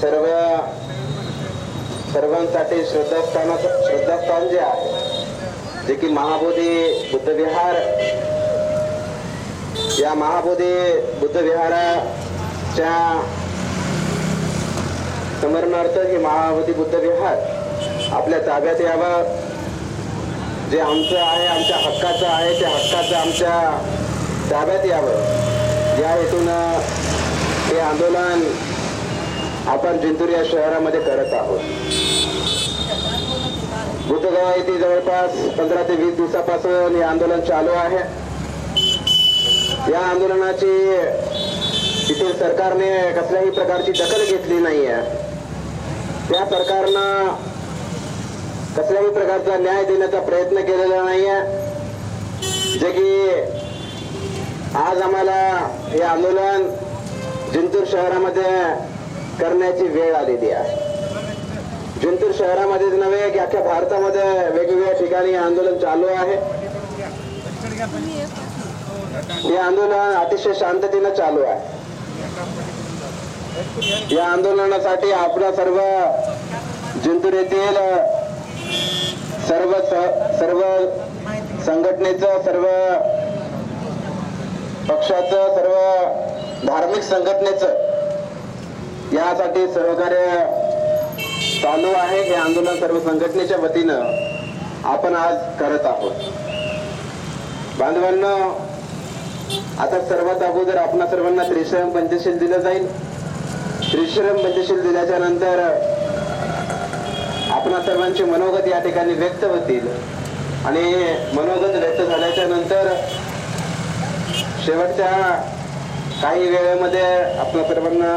सर्व सर्वांसाठी श्रद्धास्थानाचं श्रद्धास्थान जे आहे जे की महाबोधी बुद्धविहार या महाबोधी बुद्धविहाराच्या समरणार्थ स्मरणार्थ हे महाबोधी बुद्धविहार आपल्या ताब्यात यावं. जे आमचं आहे आमच्या हक्काचं आहे त्या हक्काचं आमच्या ताब्यात यावं. या हेतून हे आंदोलन आपण जिंतूर या शहरामध्ये करत आहोत. बुद्धगाव येथे जवळपास पंधरा ते वीस दिवसापासून हे आंदोलन चालू आहे. या आंदोलनाची तिथे सरकारने कसल्याही प्रकारची दखल घेतली नाही आहे त्या सरकारनं कसल्याही प्रकारचा न्याय देण्याचा प्रयत्न केलेला नाही आहे जे की आज आम्हाला हे आंदोलन जिंतूर शहरामध्ये करण्याची वेळ आलेली आहे. जिंतूर शहरामध्येच नव्हे की अख्ख्या भारतामध्ये वेगवेगळ्या ठिकाणी हे आंदोलन चालू आहे. हे आंदोलन अतिशय शांततेनं चालू आहे. या आंदोलनासाठी आपल्या सर्व जिंतूर येथील सर्व सर्व संघटनेचं सर्व पक्षाचं सर्व धार्मिक संघटनेचं यासाठी सहकार्य चालू आहे हे आंदोलन सर्व संघटनेच्या वतीनं आपण आज करत आहोत. बांधवांना आता सर्वात अगोदर आपणा सर्वांना त्रिश्रम पंचशील दिलं जाईल. त्रिश्रम पंचशील दिल्याच्या नंतर आपणा सर्वांची मनोगत या ठिकाणी व्यक्त होतील. आणि मनोगत व्यक्त झाल्याच्यानंतर शेवटच्या काही वेळेमध्ये आपल्या सर्वांना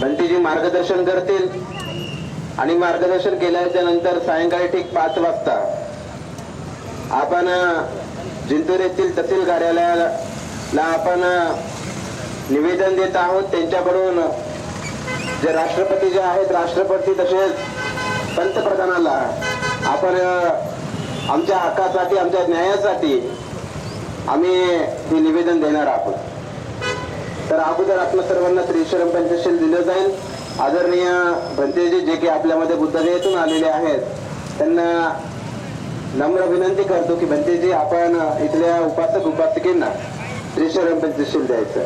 भंतीजी मार्गदर्शन करतील. आणि मार्गदर्शन केल्याच्यानंतर सायंकाळी ठीक पाच वाजता आपण जिंतूर येथील तहसील कार्यालयाला आपण निवेदन देत आहोत. त्यांच्याकडून जे राष्ट्रपती जे आहेत राष्ट्रपती तसेच पंतप्रधानाला आपण आमच्या हक्कासाठी आमच्या न्यायासाठी आम्ही हे निवेदन देणार आहोत. तर अगोदर आपल्या सर्वांना त्रिशरम पंचशील दिलं जाईल. आदरणीय भंतेजी जे की आपल्यामध्ये बुद्धगयेतून आलेले आहेत त्यांना नम्र विनंती करतो की भंतेजी आपण इथल्या उपासक उपासकींना त्रिशरम पंचशील द्यायचं.